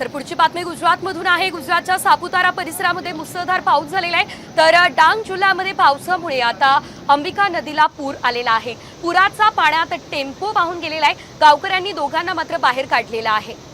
तर पुढची बातमी गुजरातमधून आहे. गुजरातच्या सापुतारा परिसरामध्ये मुसळधार पाऊस झालेला आहे. तर डांग जिल्ह्यामध्ये पावसामुळे आता अंबिका नदीला पूर आलेला आहे. पुराचा पाण्यात टेम्पो वाहून गेलेला आहे. गावकऱ्यांनी दोघांना मात्र बाहेर काढलेला आहे.